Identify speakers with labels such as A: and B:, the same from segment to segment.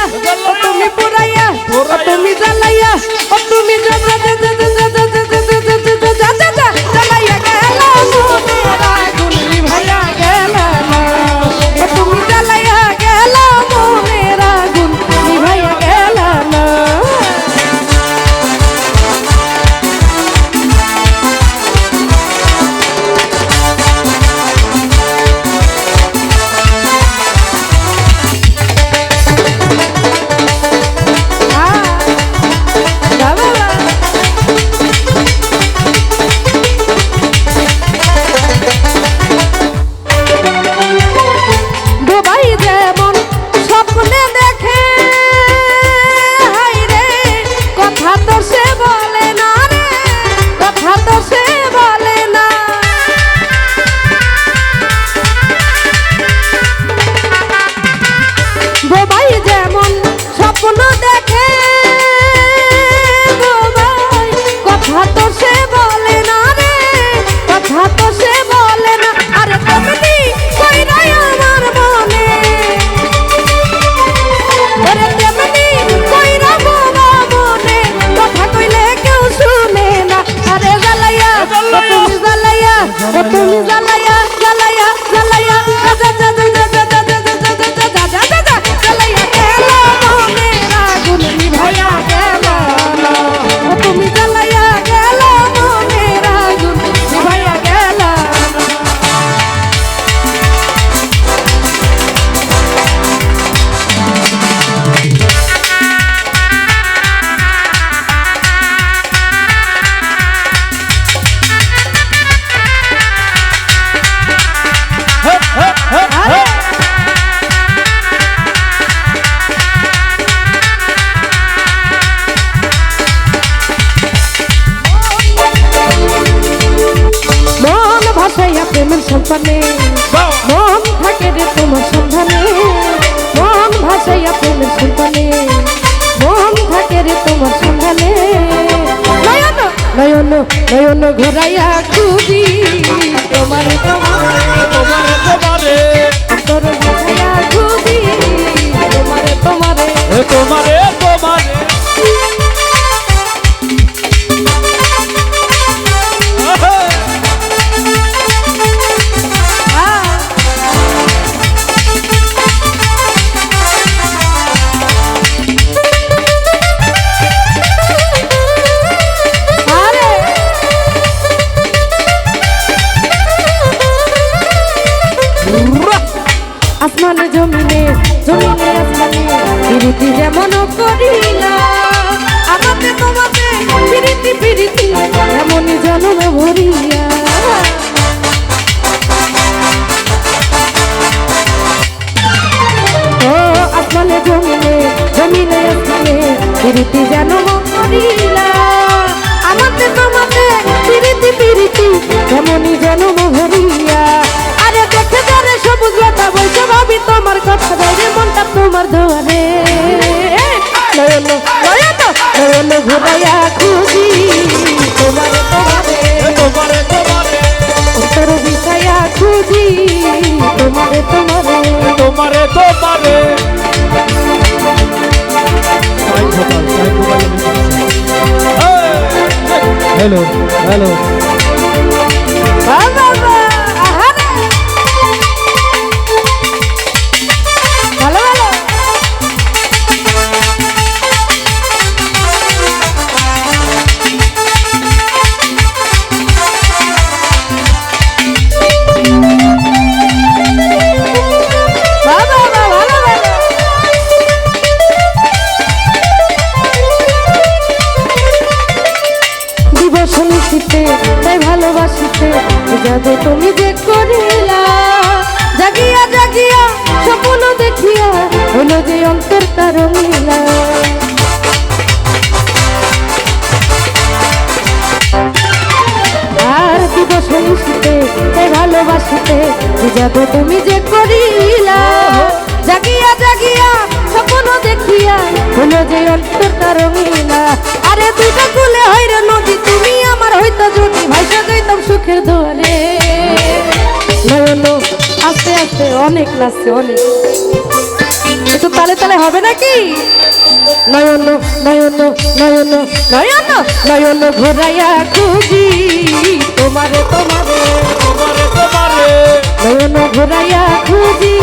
A: জ্বালাইয়া ও তুমি পুরাইয়া
B: ও
A: তুমি জ্বালাইয়া ও তুমি জ্বালাইয়া। ভাসাইয়া প্রেমের সন্তানে মন থাকে রে তোমার সন্ধানে। নয়ন নয়ন নয়ন ঘোরাইয়া খুবই। তোমার তোমার
B: তোমার তোমারে।
A: তোর ভাসাইয়া খুবই। তোমার তোমারে
B: তোমারে তোমারে।
A: জমিনে জমিনে আসমানে পিরিতি যেমন করিলা। আমাকে তোমাকে পিরিতি পিরিতি এমনই জন্ম ভরিয়া। আসমানে, জমিনে জমিনে আসমানে পিরিতি যেন করিলা আমাকে তোমাকে পিরিতি পিরিতি এমনই জন্ম ভরিয়া। তোমার ধরে নয়ন নয়ন নয়ন ঘুরাইয়া খুঁজি। তোমার তোমারে
B: তোমারে তোমারে।
A: উত্তর দিশাইয়া খুঁজি। তোমারে তোমারে
B: তোমারে তোমারে। হ্যালো হ্যালো
A: যাদু তুমি যে করিলা। জাগিয়া জাগিয়া স্বপ্ন দেখিয়া হলো যে অন্তর কারণিলা আরে দুইটা কুলে হইরে নদী তুমি আমার হইতো যদি ভাইসা যাইতাম সুখের দোয়ারে। নয়ন আস্তে আস্তে অনেক লাগছে অনেক। একটু তালে তালে হবে নাকি? নয়ন নয়ন নয়ন নয়ন নয়ন ঘোরাইয়া খুঁজি। তোমারে তোমারে
B: তোমারে তোমারে।
A: নয়ন ঘোরাইয়া খুঁজি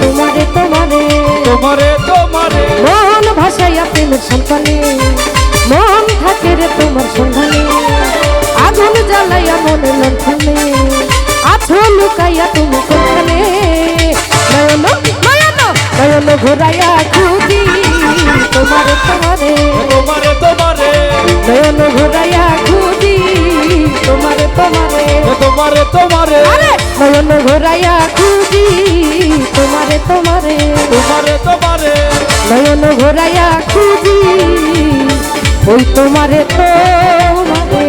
A: তোমারে তোমারে।
B: তোমারে তোমারে।
A: মন ভাসাইয়া প্রেমের সন্তানে মন থাকে রে তোমার সন্ধানে। আগুন জ্বালাইয়া মনে লণ্ঠনে আছো লুকাইয়া তুমি কোনখানে? নয়ন নয়ন নয়ন ঘোরাইয়া খুঁজি তোমারে তোমারে।
B: তোমারে তোমারে।
A: নয়ন ঘোরাইয়া খুঁজি তোমারে তোমারে।
B: তোমারে তোমারে।
A: নয়ন ঘোরাইয়া খুঁজি তোমারে তোমারে।
B: তোমারে তোমারে।
A: নয়ন ঘোরাইয়া খুঁজি ওই তোমারে তোমারে।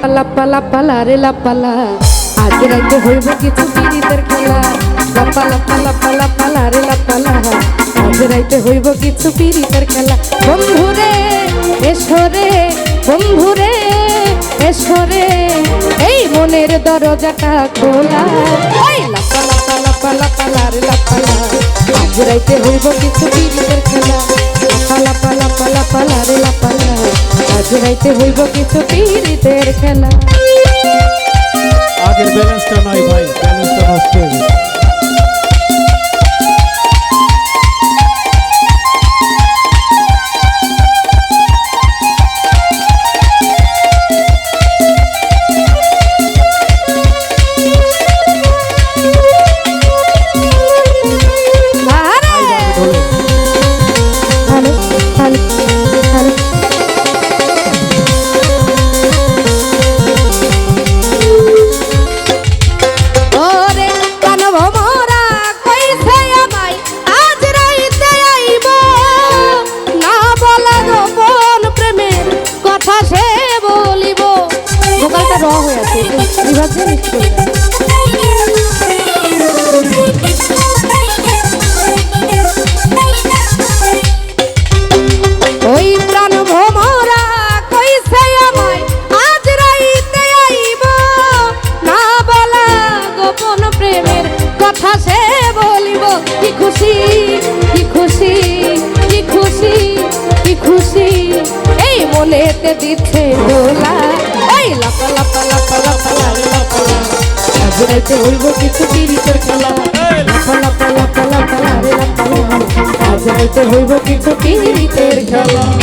A: পালা পালা পালা রে লাপালা আগে রাইতে হইব কিছু পিড়িতের খেলা। লাপালা পালা পালা পালা রে লাপালা আগে রাইতে হইব কিছু পিড়িতের খেলা। বন্ধুরে এসরে বন্ধুরে এসরে এই মনের দরজাটা খোলা। ওই লাপালা পালা পালা রে লাপালা আজ রাইতে হইব কিছু পিড়িতের খেলা। পালা পালা পালা পালা রে লাপালা আজ রাইতে হইব কিছু পিড়িতের খেলা।
B: আগের ব্যালেন্সটা নাই ভাই ব্যালেন্সটা নষ্ট হয়ে
A: খেলতে হইব কিছু তিরিশের খেলা। পালা পালা পালা পালা রে পালা আজ হইব কিছু তিরিশের খেলা।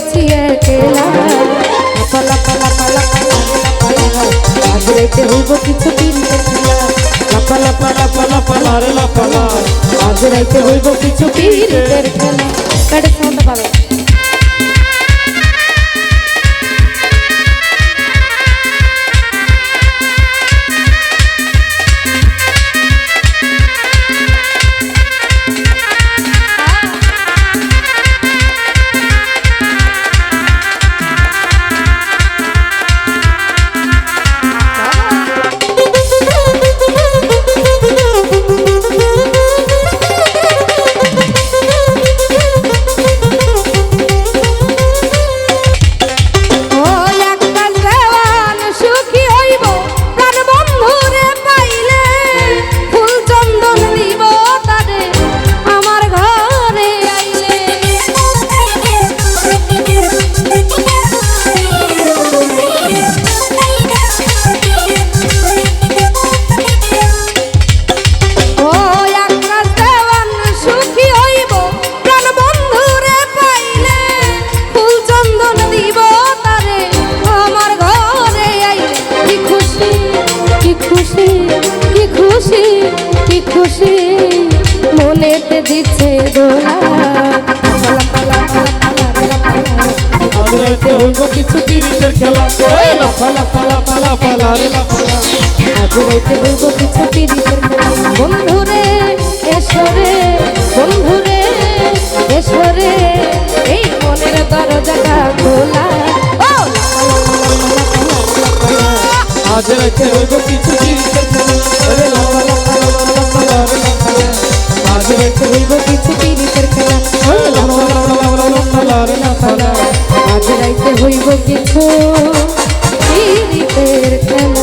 A: গেছি একলা। পালা পালা পালা পালা আগরাইতে হইব কিছু দিন গেছিলা লাপালা পালা পালা পালা রে খেলা কাটে সাউন্ড পালা
B: আগুরাইতে বলব কিছু
A: পিড়িতের বন্ধুরে এসরে বন্ধুরে এসরে এই মনের দরজাটা খোলা
B: আজ রাইতে বলব কিছু পিড়িতের
A: আজ রাইতে বলব কিছু পিড়িতের আজ রাইতে হইব কিছু পিড়িতের খেলা